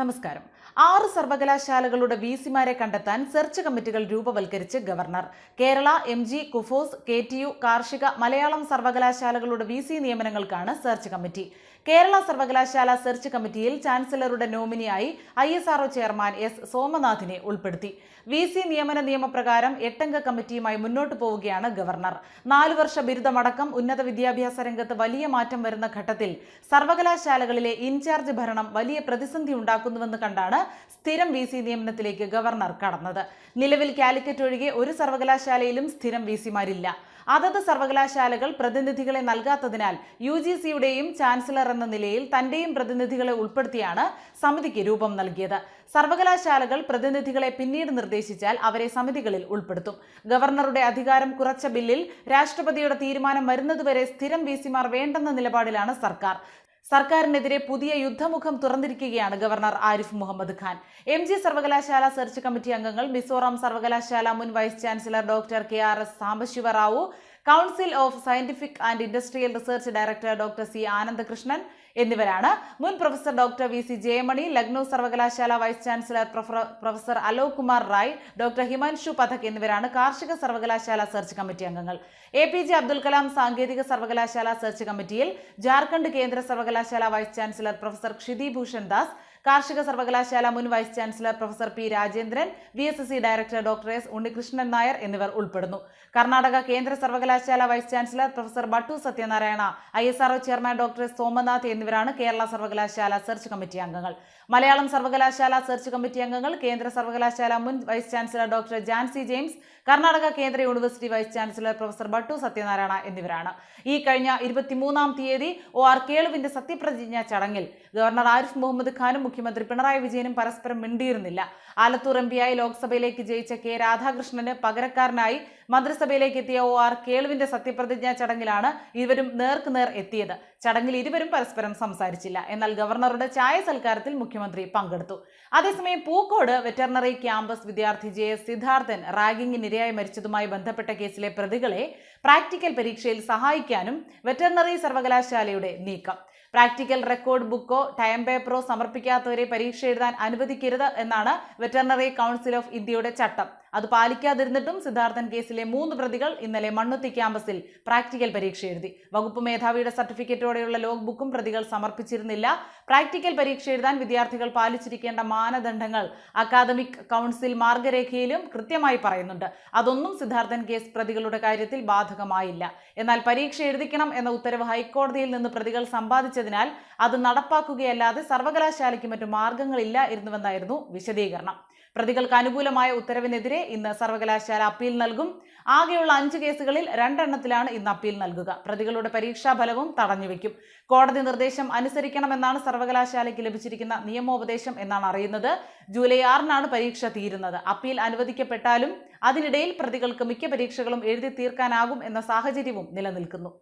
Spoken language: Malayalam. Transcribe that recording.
നമസ്കാരം. ആറ് സർവകലാശാലകളുടെ വി സിമാരെ കണ്ടെത്താൻ സെർച്ച് കമ്മിറ്റികൾ രൂപവൽക്കരിച്ച് governor. Kerala M G KUFOS K T U കാർഷിക മലയാളം സർവകലാശാലകളുടെ വി സി നിയമനങ്ങൾക്കാണ് സെർച്ച് കമ്മിറ്റി. കേരള സർവകലാശാല സെർച്ച് കമ്മിറ്റിയിൽ ചാൻസലറുടെ നോമിനിയായി I S R O chairman S സോമനാഥിനെ ഉൾപ്പെടുത്തി. വി സി നിയമന നിയമപ്രകാരം എട്ടംഗ കമ്മിറ്റിയുമായി മുന്നോട്ടു പോവുകയാണ് ഗവർണർ. നാലു വർഷ ബിരുദമടക്കം ഉന്നത വിദ്യാഭ്യാസ രംഗത്ത് വലിയ മാറ്റം വരുന്ന ഘട്ടത്തിൽ സർവകലാശാലകളിലെ ഇൻചാർജ് ഭരണം വലിയ പ്രതിസന്ധി ഉണ്ടാക്കുന്നുവെന്ന് കണ്ടാണ് സ്ഥിരം വി സി നിയമനത്തിലേക്ക് ഗവർണർ കടന്നത്. നിലവിൽ കാലിക്കറ്റ് ഒഴികെ ഒരു സർവകലാശാലയിലും സ്ഥിരം വി സിമാരില്ല. അതത് സർവകലാശാലകൾ പ്രതിനിധികളെ നൽകാത്തതിനാൽ യു ജി സിയുടെയും ചാൻസലർ എന്ന നിലയിൽ തന്റെയും പ്രതിനിധികളെ ഉൾപ്പെടുത്തിയാണ് സമിതിക്ക് രൂപം നൽകിയത്. സർവകലാശാലകൾ പ്രതിനിധികളെ പിന്നീട് നിർദ്ദേശിച്ചാൽ അവരെ സമിതികളിൽ ഉൾപ്പെടുത്തും. ഗവർണറുടെ അധികാരം കുറച്ച ബില്ലിൽ രാഷ്ട്രപതിയുടെ തീരുമാനം വരുന്നതുവരെ സ്ഥിരം വി സിമാർ വേണ്ടെന്ന നിലപാടിലാണ് സർക്കാർ. സർക്കാരിനെതിരെ പുതിയ യുദ്ധമുഖം തുറന്നിരിക്കുകയാണ് governor Arif Mohammad Khan. M G സർവകലാശാല സെർച്ച് കമ്മിറ്റി അംഗങ്ങൾ മിസോറാം സർവകലാശാല മുൻ vice chancellor doctor K R S Sambasivarao council of scientific and industrial research director doctor C Anandakrishnan എന്നിവരാണ്. മുൻ professor doctor V C Jayamani Lucknow സർവകലാശാല vice chancellor professor Alok Kumar Rai doctor Himanshu Pathak എന്നിവരാണ് കാർഷിക സർവകലാശാല സെർച്ച് കമ്മിറ്റി അംഗങ്ങൾ. A P J Abdul Kalam സാങ്കേതിക സർവകലാശാല സെർച്ച് കമ്മിറ്റിയിൽ ജാർഖണ്ഡ് കേന്ദ്ര സർവകലാശാല vice chancellor professor Kshiti Bhushan Das കാർഷിക സർവകലാശാല മുൻ vice chancellor professor P Rajendran V S S C director doctor S Unnikrishnan Nair എന്നിവർ ഉൾപ്പെടുന്നു. കർണാടക കേന്ദ്ര സർവകലാശാല vice chancellor professor Battu Satyanarayana ISRO chairman doctor S Somanath എന്നിവരാണ് കേരള സർവകലാശാല സെർച്ച് കമ്മിറ്റി അംഗങ്ങൾ. മലയാളം സർവകലാശാല സെർച്ച് കമ്മിറ്റി അംഗങ്ങൾ കേന്ദ്ര സർവകലാശാല മുൻ vice chancellor doctor Jancy James Karnataka കേന്ദ്ര university vice chancellor professor Battu Satyanarayana എന്നിവരാണ്. ഈ കഴിഞ്ഞ ഇരുപത്തിമൂന്നാം തീയതി ഒ ആർ കേളുവിന്റെ സത്യപ്രതിജ്ഞ ചടങ്ങിൽ ഗവർണർ ആരിഫ് മുഹമ്മദ് ഖാനും മുഖ്യമന്ത്രി പിണറായി വിജയനും പരസ്പരം മിണ്ടിയിരുന്നില്ല. ആലത്തൂർ എം പിയായി ലോക്സഭയിലേക്ക് ജയിച്ച കെ രാധാകൃഷ്ണന് പകരക്കാരനായി മന്ത്രിസഭയിലേക്ക് എത്തിയ ഒ ആർ കേളുവിന്റെ സത്യപ്രതിജ്ഞാ ചടങ്ങിലാണ് ഇരുവരും നേർക്കുനേർ എത്തിയത്. ചടങ്ങിൽ ഇരുവരും പരസ്പരം സംസാരിച്ചില്ല. എന്നാൽ ഗവർണറുടെ ചായ സൽക്കാരത്തിൽ മുഖ്യമന്ത്രി പങ്കെടുത്തു. അതേസമയം പൂക്കോട് വെറ്ററിനറി ക്യാമ്പസ് വിദ്യാർത്ഥി ജെ എസ് സിദ്ധാർത്ഥൻ റാഗിങ്ങിന് ഇരയായി മരിച്ചതുമായി ബന്ധപ്പെട്ട കേസിലെ പ്രതികളെ പ്രാക്ടിക്കൽ പരീക്ഷയിൽ സഹായിക്കാനും വെറ്ററിനറി സർവകലാശാലയുടെ നീക്കം. പ്രാക്ടിക്കൽ റെക്കോർഡ് ബുക്കോ ടൈം പേപ്പറോ സമർപ്പിക്കാത്തവരെ പരീക്ഷ എഴുതാൻ അനുവദിക്കരുത് എന്നാണ് വെറ്ററിനറി കൗൺസിൽ ഓഫ് ഇന്ത്യയുടെ ചട്ടം. അത് പാലിക്കാതിരുന്നിട്ടും സിദ്ധാർത്ഥൻ കേസിലെ മൂന്ന് പ്രതികൾ ഇന്നലെ മണ്ണുത്തി ക്യാമ്പസിൽ പ്രാക്ടിക്കൽ പരീക്ഷ എഴുതി. വകുപ്പ് മേധാവിയുടെ സർട്ടിഫിക്കറ്റോടെയുള്ള ലോഗ് ബുക്കും പ്രതികൾ സമർപ്പിച്ചിരുന്നില്ല. പ്രാക്ടിക്കൽ പരീക്ഷ എഴുതാൻ വിദ്യാർത്ഥികൾ പാലിച്ചിരിക്കേണ്ട മാനദണ്ഡങ്ങൾ അക്കാദമിക് കൗൺസിൽ മാർഗരേഖയിലും കൃത്യമായി പറയുന്നുണ്ട്. അതൊന്നും സിദ്ധാർത്ഥൻ കേസ് പ്രതികളുടെ കാര്യത്തിൽ ബാധകമായില്ല. എന്നാൽ പരീക്ഷ എഴുതിക്കണം എന്ന ഉത്തരവ് ഹൈക്കോടതിയിൽ നിന്ന് പ്രതികൾ സമ്പാദിച്ചതിനാൽ അത് നടപ്പാക്കുകയല്ലാതെ സർവകലാശാലയ്ക്ക് മറ്റു മാർഗങ്ങളില്ല ഇരുന്നുവെന്നായിരുന്നു വിശദീകരണം. പ്രതികൾക്ക് അനുകൂലമായ ഉത്തരവിനെതിരെ ഇന്ന് സർവകലാശാല അപ്പീൽ നൽകും. ആകെയുള്ള അഞ്ച് കേസുകളിൽ രണ്ടെണ്ണത്തിലാണ് ഇന്ന് അപ്പീൽ നൽകുക. പ്രതികളുടെ പരീക്ഷാ ഫലവും തടഞ്ഞുവെക്കും കോടതി നിർദ്ദേശം അനുസരിക്കണമെന്നാണ് സർവകലാശാലയ്ക്ക് ലഭിച്ചിരിക്കുന്ന നിയമോപദേശം എന്നാണ് അറിയുന്നത്. ജൂലൈ ആറിനാണ് പരീക്ഷ തീരുന്നത്. അപ്പീൽ അനുവദിക്കപ്പെട്ടാലും അതിനിടയിൽ പ്രതികൾക്ക് മിക്ക പരീക്ഷകളും എഴുതി തീർക്കാനാകും എന്ന സാഹചര്യവും നിലനിൽക്കുന്നു.